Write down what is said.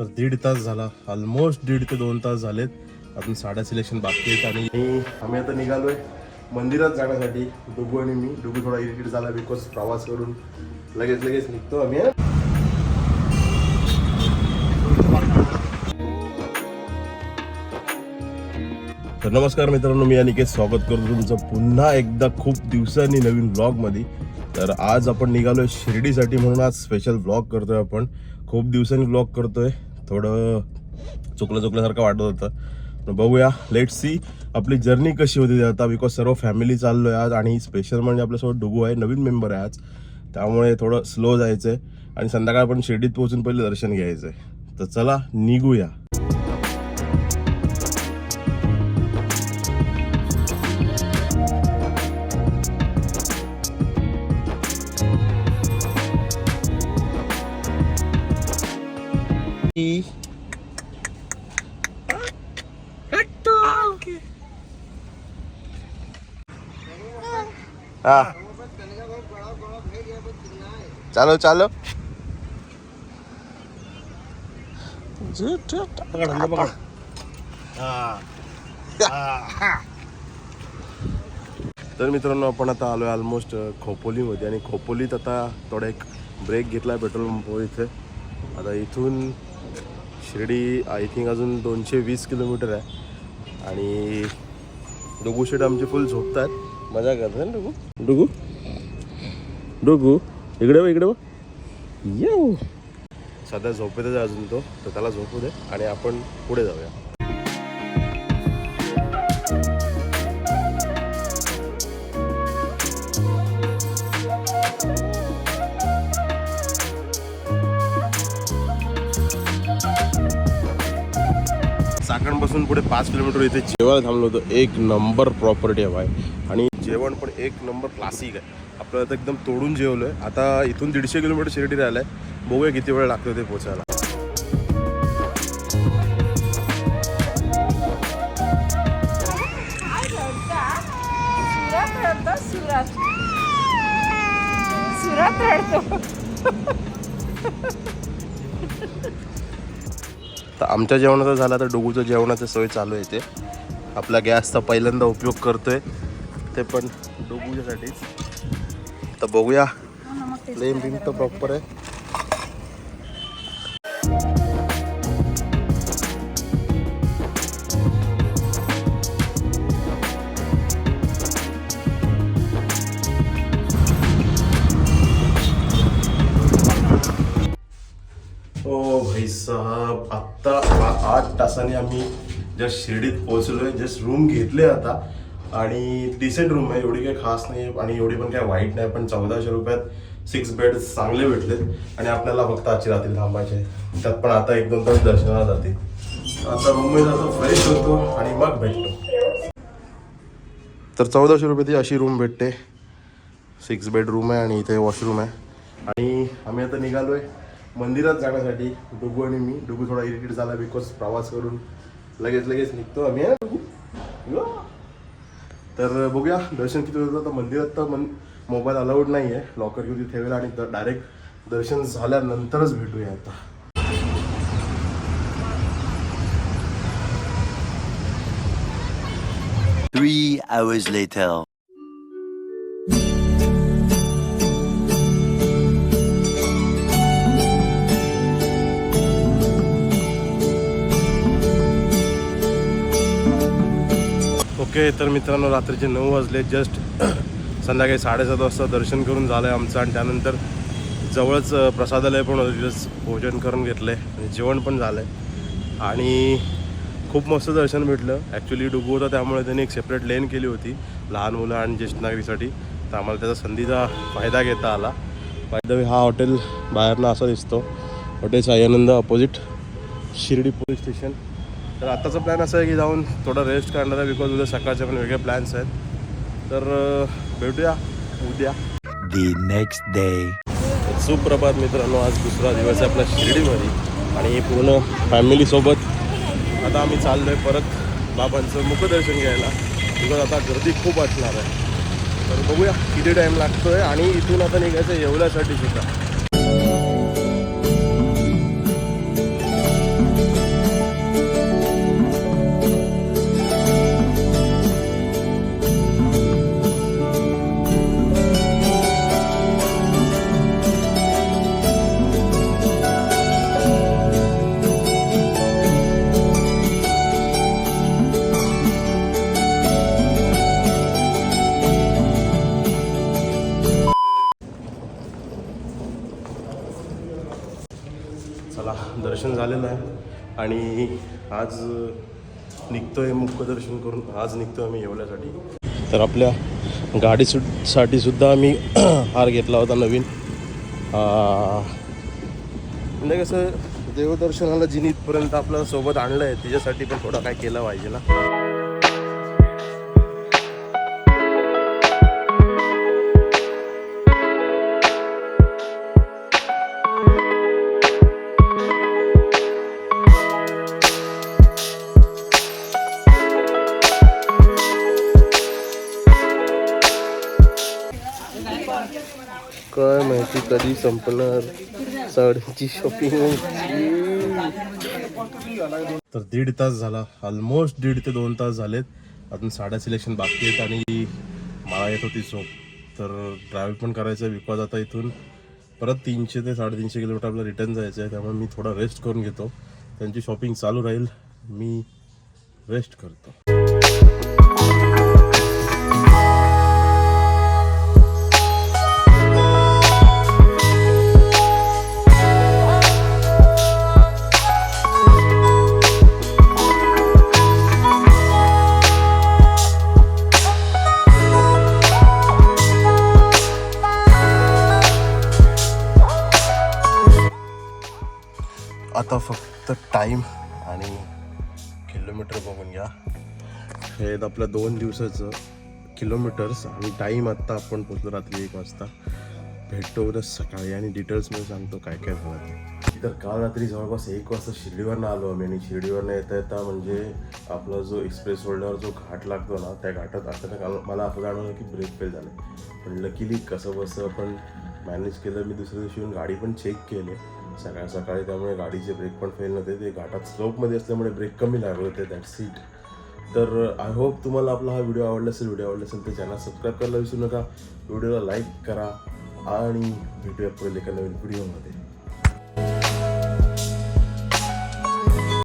तर दीड तास झाला. ऑलमोस्ट दीड ते दोन तास झालेत. अजून साड्या सिलेक्शन बाकी आहेत आणि आम्ही आता निघालोय मंदिरात जाण्यासाठी. डुगू आणि मी. डुगू थोडा इरिटेट झाला बिकॉज प्रवास करून लगेच लगेच निघतो आम्ही तर नमस्कार मित्रांनो मी अनिकेत स्वागत करतो तुमचं पुन्हा एकदा खूप दिवसांनी नवीन ब्लॉगमध्ये तर आज आपण निघालोय शिर्डीसाठी म्हणून आज स्पेशल ब्लॉग करतोय आपण. खूप दिवसांनी ब्लॉग करतोय. थोडं चुकलं चुकल्यासारखं वाटत होतं. बघूया. लेट सी आपली जर्नी कशी होती आता बिकॉज सर्व फॅमिली चाललोय आज आणि स्पेशल म्हणजे आपल्यासोबत डुगू आहे नवीन मेंबर आहे आज. त्यामुळे थोडं स्लो जायचं आहे आणि संध्याकाळ पण शिर्डीत पोहोचून पहिले दर्शन घ्यायचं आहे तर चला निघूया. हा. चालो चालो. तर मित्रांनो आपण आता आलो आहे ऑलमोस्ट खोपोलीमध्ये. आणि खोपोलीत आता थोडा एक ब्रेक घेतला आहे पेट्रोल पंपवर इथे. आता इथून शिर्डी आय थिंक अजून दोनशे वीस किलोमीटर आहे. आणि डुगू शेट आमचे फुल झोपत आहेत मजा करतात ना डोगू? डोगू? डोगू इकडे बघ इकडे बघ. येऊ. सध्या झोपेतच आहे अजून तो तर त्याला झोपू दे आणि आपण पुढे जाऊया. पासून पुढे पाच किलोमीटर इथे जेवायला थांबलो होतो. एक नंबर प्रॉपर्टी आहे भाई. आणि जेवण पण एक नंबर क्लासिक आहे. आपल्याला आता एकदम तोडून जेवलोय. आता इथून दीडशे किलोमीटर शिर्डी राहिलाय. बघूया किती वेळ लागतो ते पोचायला. सुरत. सुरत रडतो. तर आमच्या जेवणाचं झालं तर डुगूचं जेवणाचं सोय चालू आहे ते आपला गॅसचा पहिल्यांदा उपयोग करतोय. ते पण डुगूच्यासाठीच. तर बघूया. फ्लेम बिम तर प्रॉपर आहे. आत्ता आठ तासांनी आम्ही जस्ट शिर्डीत पोहोचलो आहे जस्ट रूम घेतले आता. आणि डिसेंट रूम आहे. एवढी काही खास नाही. आणि एवढी पण काही वाईट नाही. पण चौदाशे रुपयात सिक्स बेड चांगले भेटलेत. आणि आपल्याला फक्त आजची रात्री थांबायचे त्यात पण आता एक दोन तास दर्शनाला जाते आता मुंबईत जातो फ्रेश होतो आणि मग भेटतो. तर चौदाशे रुपयाची अशी रूम भेटते. सिक्स बेडरूम आहे आणि इथे वॉशरूम आहे. आणि आम्ही आता निघालो आहे मंदिरात जाण्यासाठी डुगू आणि मी डुगू थोडा इरिटेट झाला बिकॉज प्रवास करून लगेच लगेच निघतो आम्ही तर बघूया दर्शन किती होतं? तर मंदिरात तर मन मोबाईल अलाउड नाही आहे लॉकर घेऊन तिथे ठेवेल आणि डायरेक्ट दर्शन झाल्यानंतरच भेटूया आता. Three hours later. ओके तर मित्रांनो रात्रीचे नऊ वाजले. जस्ट संध्याकाळी साडेसात वाजता दर्शन करून झालं आहे आमचं आणि त्यानंतर जवळच प्रसादालय पण होतं तिथंच भोजन करून घेतलं आहे आणि जेवण पण झालं आहे आणि खूप मस्त दर्शन भेटलं. ॲक्च्युली डुबू होता त्यामुळे त्यांनी एक सेपरेट लेन केली होती लहान मुलं आणि ज्येष्ठ नागरिकसाठी. तर आम्हाला त्याचा संधीचा फायदा घेता आला. फायदा हा हॉटेल बाहेरनं असा दिसतो. Hotel Saianand opposite Shirdi police station तर आत्ताचा प्लॅन असा आहे की जाऊन थोडा रेस्ट करणार आहे बिकॉज उद्या सकाळचे पण वेगळे प्लॅन्स आहेत. तर भेटूया उद्या. The next day. सुप्रभात मित्रांनो आज दुसरा दिवस आहे आपल्या शिर्डीमध्ये आणि पूर्ण फॅमिलीसोबत आता आम्ही चाललो आहे परत बाबांचं मुखदर्शन घ्यायला. बिकॉज आता गर्दी खूप असणार आहे. तर बघूया किती टाईम लागतो आहे आणि इथून आता निघायचं येवल्यासाठी सुद्धा. दर्शन झालेलं आहे आणि आज निघतो आहे मुखदर्शन करून. आज निघतो आम्ही येवल्यासाठी. तर आपल्या गाडी सु साठी सुद्धा आम्ही हार घेतला होता नवीन. म्हणजे कसं देवदर्शनाला जिनी इथपर्यंत आपल्याला सोबत आणलं आहे तिच्यासाठी पण थोडं काय केलं पाहिजे ना. काय माहिती कधी संपणार? साड्यांची शॉपिंग तर दीड तास झाला ऑलमोस्ट दीड ते दोन तास झालेत. अजून साड्या सिलेक्शन बाकी आहेत आणि मला येत होती झोप. तर ट्रॅव्हल पण करायचं बिकॉज आता इथून. परत तीनशे ते साडेतीनशे किलोमीटर आपल्याला रिटर्न जायचं आहे त्यामुळे मी थोडा रेस्ट करून घेतो. त्यांची शॉपिंग चालू राहील मी रेस्ट करतो. आता फक्त टाईम आणि किलोमीटर बघून घ्या. हे आपलं आपल्या दोन दिवसाचं किलोमीटर्स आणि टाईम आत्ता आपण पोचलो रात्री एक वाजता. भेटतो उद्या सकाळी आणि डिटेल्समध्ये सांगतो काय काय झालं ते. तर काल रात्री जवळपास एक वाजता शिर्डीवरनं आलो आम्ही आणि शिर्डीवरनं येता येता म्हणजे आपला जो एक्सप्रेस रोडवर जो घाट लागतो ना त्या घाटात अचानक मला असं जाणवलं की ब्रेक फेल झाले. पण लकीली कसं बसं आपण मॅनेज केलं मी दुसऱ्या दिवशी येऊन गाडी पण चेक केली. सकाळ सकाळी त्यामुळे गाडीचे ब्रेक पण फेल नव्हते. ते घाटात स्लोपमध्ये असल्यामुळे ब्रेक कमी लागले होते दॅट सीट तर uh, आय होप तुम्हाला आपला हा व्हिडिओ आवडला असेल व्हिडिओ आवडला असेल तर चॅनल सबस्क्राईब करायला विसरू नका. व्हिडिओला लाईक करा आणि भेटूया पुढे एका नवीन व्हिडिओमध्ये